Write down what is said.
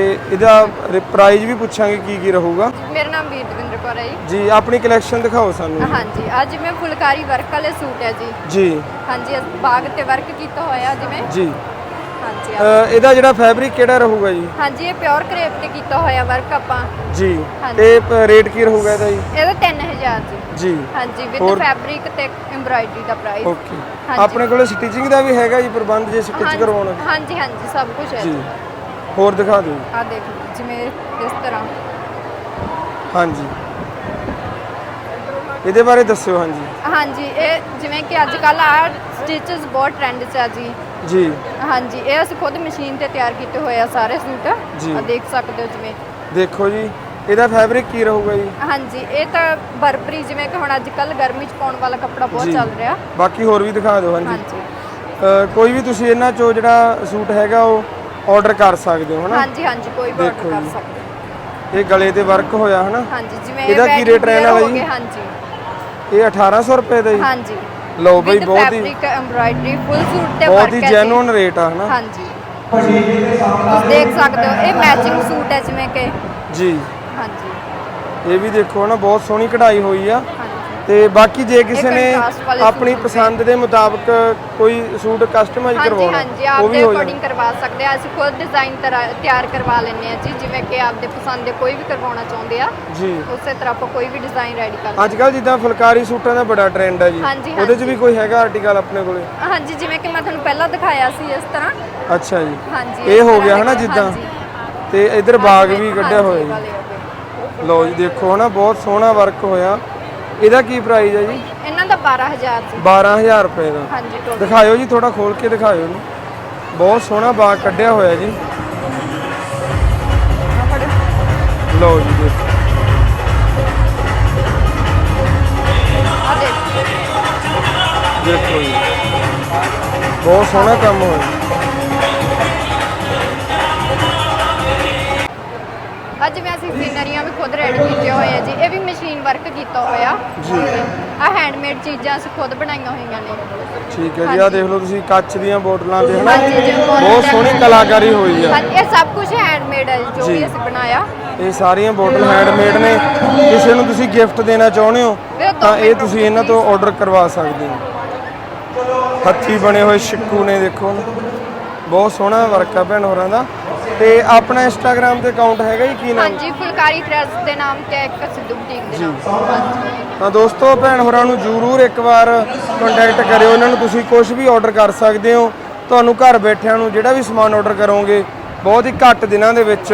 ਤੇ ਇਹਦਾ ਪ੍ਰਾਈਜ਼ ਵੀ ਪੁੱਛਾਂਗੇ ਕੀ ਕੀ ਰਹੂਗਾ। ਮੇਰਾ ਨਾਮ ਵੀਰ ਦਵਿੰਦਰ ਕੌਰ ਹੈ ਜੀ। ਜੀ ਆਪਣੀ ਕਲੈਕਸ਼ਨ ਦਿਖਾਓ ਸਾਨੂੰ। ਹਾਂਜੀ ਅੱਜ ਮੈਂ ਫੁਲਕਾਰੀ ਵਰਕ ਵਾਲੇ ਸੂਟ ਹੈ ਜੀ। ਜੀ। ਹਾਂਜੀ ਬਾਗ ਤੇ ਵਰਕ ਕੀਤਾ ਹੋਇਆ ਜਿਵੇਂ ਜੀ। ਹਾਂਜੀ ਇਹਦਾ ਜਿਹੜਾ ਫੈਬਰਿਕ ਕਿਹੜਾ ਰਹੂਗਾ ਜੀ? ਹਾਂਜੀ ਇਹ ਪਿਓਰ ਕਰੇਪ ਤੇ ਕੀਤਾ ਹੋਇਆ ਵਰਕ ਆਪਾਂ। ਜੀ। ਤੇ ਰੇਟ ਕੀ ਰਹੂਗਾ ਇਹਦਾ ਜੀ? ਇਹਦਾ 3000 ਜੀ। ਜੀ। ਹਾਂਜੀ ਵਿਦ? ਫੈਬਰਿਕ ਤੇ ਐਮਬ੍ਰਾਇਡਰੀ ਦਾ ਪ੍ਰਾਈਸ ਓਕੇ। ਆਪਣੇ ਕੋਲੇ ਸਟਿਚਿੰਗ ਦਾ ਵੀ ਹੈਗਾ ਜੀ ਪ੍ਰਬੰਧ ਜੇ ਸਟਿਚ ਕਰਵਾਉਣਾ। ਹਾਂਜੀ ਹਾਂਜੀ ਸਭ ਕੁਝ ਹੈ ਜੀ। ਹੋਰ ਦਿਖਾ ਦਿਓ। ਆ ਦੇਖ ਜਿਵੇਂ ਇਸ ਤਰ੍ਹਾਂ। ਹਾਂਜੀ। ਇਹਦੇ ਬਾਰੇ ਦੱਸਿਓ ਹਾਂਜੀ। ਹਾਂਜੀ ਇਹ ਜਿਵੇਂ ਕਿ ਅੱਜ ਕੱਲ ਆ ਸਟਿਚਸ ਬਹੁਤ ਟ੍ਰੈਂਡ 'ਚ ਆ ਜੀ। ਜੀ। ਹਾਂਜੀ ਇਹ ਅਸੀਂ ਖੁਦ ਮਸ਼ੀਨ ਤੇ ਤਿਆਰ ਕੀਤੇ ਹੋਏ ਆ ਸਾਰੇ ਸੂਟ। ਜੀ। ਆ ਦੇਖ ਸਕਦੇ ਹੋ ਜਿਵੇਂ। ਦੇਖੋ ਜੀ ਇਹਦਾ ਫੈਬਰਿਕ ਕੀ ਰਹੂਗਾ ਜੀ? ਹਾਂਜੀ ਇਹ ਤਾਂ ਬਰਬਰੀ ਜਿਵੇਂ ਕਿ ਹੁਣ ਅੱਜ ਕੱਲ ਗਰਮੀ 'ਚ ਪਾਉਣ ਵਾਲਾ ਕੱਪੜਾ ਬਹੁਤ ਜੀ। ਚੱਲ ਰਿਹਾ। ਬਾਕੀ ਹੋਰ ਵੀ ਦਿਖਾ ਦਿਓ ਹਾਂਜੀ। ਹਾਂਜੀ। ਅ, ਕੋਈ ਵੀ ਤੁਸੀਂ ਇਹਨਾਂ ਚੋਂ ਜਿਹੜਾ ਸੂਟ ਹੈਗਾ ਉਹ ਆਰਡਰ ਕਰ ਸਕਦੇ ਹੋ ਹਨਾ? ਹਾਂਜੀ ਹਾਂਜੀ ਕੋਈ ਵੀ ਦੇਖੋ ਆਰਡਰ ਕਰ ਜੀ। ਸਕਦੇ ਇਹ ਗਲੇ ਤੇ ਵਰਕ ਹੋਇਆ ਹਨਾ? ਹਾਂਜੀ ਜਿਵੇਂ ਇਹਦਾ ਕੀ rate ਰਹਿਣ ਵਾਲਾ ਜੀ? ਹਾਂਜੀ। ਇਹ 1800 ਰੁਪਏ ਦਾ ਜੀ। ਹਾਂਜੀ। ਲਓ ਬਈ ਬਹੁਤ ਹੀ fabric ਐਮਬ੍ਰਾਇਡਰੀ ਫੁੱਲ ਸੂਟ ਤੇ ਬਹੁਤ work ਹੀ ਹੈ ਜੀ। ਜੈਨੂਇਨ ਰੇਟ ਆ ਹਨਾ? ਹਾਂਜੀ। ਤੁਸੀਂ ਦੇਖ ਸਕਦੇ ਹੋ ਇਹ ਮੈਚਿੰਗ ਸੂਟ ਹੈ। ਜਿਵੇਂ ਕਿ। ਜੀ। ਹਾਂਜੀ। ਇਹ ਵੀ ਦੇਖੋ ਨਾ ਬਹੁਤ ਸੋਹਣੀ ਕਢਾਈ ਹੋਈ ਆ। ਤੇ ਬਾਕੀ ਜੇ ਕਿਸੇ ਨੇ contrast ਵਾਲੇ ਆਪਣੀ ਸੂਟ ਪਸੰਦ ਦੇ ਮੁਤਾਬਕ ਕੋਈ ਸੂਟ ਕਸਟਮਾਈਜ਼ ਹਾਂਜੀ ਕਰਵਾਉਣਾ ਹਾਂਜੀ ਵੀ ਹੋ ਅਕੋਰਡਿੰਗ ਕਰਵਾ ਸਕਦੇ ਆ। ਅਸੀਂ ਖੁਦ ਡਿਜ਼ਾਈਨ ਤਿਆਰ ਕਰਵਾ ਲੈਂਦੇ ਆ ਜੀ ਜਿਵੇਂ ਕਿ ਆਪਦੇ ਪਸੰਦ ਦੇ ਕੋਈ ਵੀ ਕਰਵਾਉਣਾ ਚਾਹੁੰਦੇ ਆ ਜੀ। ਉਸੇ ਤਰ੍ਹਾਂ ਆਪਾਂ ਕੋਈ ਵੀ ਡਿਜ਼ਾਈਨ ਰੈਡੀ ਕਰ ਅੱਜ ਕੱਲ ਜਿੱਦਾਂ ਫੁਲਕਾਰੀ ਸੂਟਾਂ ਦਾ ਬੜਾ ਟ੍ਰੈਂਡ ਹੈ ਜੀ। ਹਾਂਜੀ, ਉਹਦੇ 'ਚ। ਵੀ ਕੋਈ ਹੈਗਾ ਆਰਟੀਕਲ ਆਪਣੇ ਕੋਲੇ? ਹਾਂਜੀ ਜਿਵੇਂ ਕਿ ਮੈਂ ਤੁਹਾਨੂੰ ਪਹਿਲਾਂ ਦਿਖਾਇਆ ਸੀ ਇਸ ਤਰ੍ਹਾਂ। ਅੱਛਾ ਜੀ। ਹਾਂਜੀ ਇਹ ਇਸ ਹੋ ਤਰ੍ਹਾਂ ਗਿਆ ਦੇ- ਹਨਾ ਜਿੱਦਾਂ? ਹਾਂਜੀ। ਤੇ ਇਧਰ ਬਾਗ ਵੀ ਕੱਢਿਆ ਹੋਇਆ ਜੀ। ਵਾਲੇ ਹੋ ਗਏ। ਲਓ ਜੀ ਦੇਖੋ ਹਨਾ ਬਹੁਤ ਸੋਹਣਾ ਵਰਕ ਹੋਇਆ। ਇਹਦਾ ਕੀ ਪ੍ਰਾਈਸ ਹੈ ਜੀ? ਇਹਨਾਂ ਦਾ 12000 ਜੀ 12000 ਰੁਪਏ ਦਾ। ਹਾਂਜੀ ਟੋਟਲ। ਦਿਖਾਇਓ ਜੀ ਥੋੜਾ ਖੋਲ ਕੇ ਦਿਖਾਇਓ ਇਹਨੂੰ। ਬਹੁਤ ਸੋਹਣਾ ਬਾਗ ਕੱਢਿਆ ਹੋਇਆ ਜੀ। ਲਓ ਜੀ ਦੇਖੋ ਜੀ। ਬਹੁਤ ਸੋਹਣਾ ਕੰਮ ਹੋਇਆ। ਅੱਜ ਮੈਂ ਅਸੀਂ ਸੀਨਰੀਆਂ ਵੀ ਖੁਦ ਰੈਡੀ ਕੀਤੀਆਂ ਹੋਏ ਆ ਜੀ। ਇਹ ਵੀ ਮਸ਼ੀਨ ਵਰਕ ਕੀਤਾ ਹੋਇਆ। ਜੀ। ਆ ਹੈਂਡਮੇਡ ਚੀਜ਼ਾਂ ਅਸੀਂ ਖੁਦ ਬਣਾਈਆਂ ਹੋਈਆਂ ਨੇ। ਠੀਕ ਹੈ ਜੀ ਆ ਦੇਖ ਲਓ ਤੁਸੀਂ ਕੱਚ ਦੀਆਂ ਬੋਤਲਾਂ ਤੇ ਹਨਾ ਹਾਂਜੀ, ਜੀ, ਬਹੁਤ ਬਹੁਤ ਸੋਹਣੀ ਕਲਾਕਾਰੀ ਹੋਈ ਆ। ਹਾਂਜੀ ਇਹ ਸਭ ਕੁਝ ਹੈਂਡਮੇਡ ਹੈ ਜੋ ਜੀ। ਵੀ ਅਸੀਂ ਬਣਾਇਆ। ਇਹ ਸਾਰੀਆਂ ਬੋਤਲ ਹੈਂਡਮੇਡ ਨੇ। ਕਿਸੇ ਨੂੰ ਤੁਸੀਂ ਗਿਫਟ ਦੇਣਾ ਚਾਹੁੰਦੇ ਹੋ ਤਾਂ ਇਹ ਤੁਸੀਂ ਇਹਨਾਂ ਤੋਂ ਆਰਡਰ ਕਰਵਾ ਸਕਦੇ ਹੋ। ਹੱਥੀ ਬਣੇ ਹੋਏ ਛਿੱਕੂ ਨੇ ਦੇਖੋ। ਬਹੁਤ ਸੋਹਣਾ ਵਰਕ ਆ ਭੈਣ ਹੋਰਾਂ ਦਾ। ਤੇ ਆਪਣਾ ਇੰਸਟਾਗ੍ਰam ਤੇ ਅਕਾਊਂਟ ਹੈਗਾ ਜੀ ਕੀ ਨਾਮ? ਹਾਂਜੀ ਫੁਲਕਾਰੀ ਥ੍ਰੈਡਸ ਦੇ ਨਾਮ ਤੇ ਇੱਕ ਸਿੱਧੂ ਬੁਟੀਕ ਦੇ ਨਾਮ। ਹਾਂਜੀ ਤਾਂ ਦੋਸਤੋ ਭੈਣ ਹੋਰਾਂ ਨੂੰ ਜ਼ਰੂਰ ਇੱਕ ਵਾਰ ਕੰਟੈਕਟ ਕਰਿਓ। ਇਹਨਾਂ ਨੂੰ ਤੁਸੀਂ ਕੁਝ ਵੀ ਆਰਡਰ ਕਰ ਸਕਦੇ ਹੋ। ਤੁਹਾਨੂੰ ਘਰ ਬੈਠਿਆਂ ਨੂੰ ਜਿਹੜਾ ਵੀ ਸਮਾਨ ਆਰਡਰ ਕਰੋਗੇ ਬਹੁਤ ਹੀ ਘੱਟ ਦਿਨਾਂ ਦੇ ਵਿੱਚ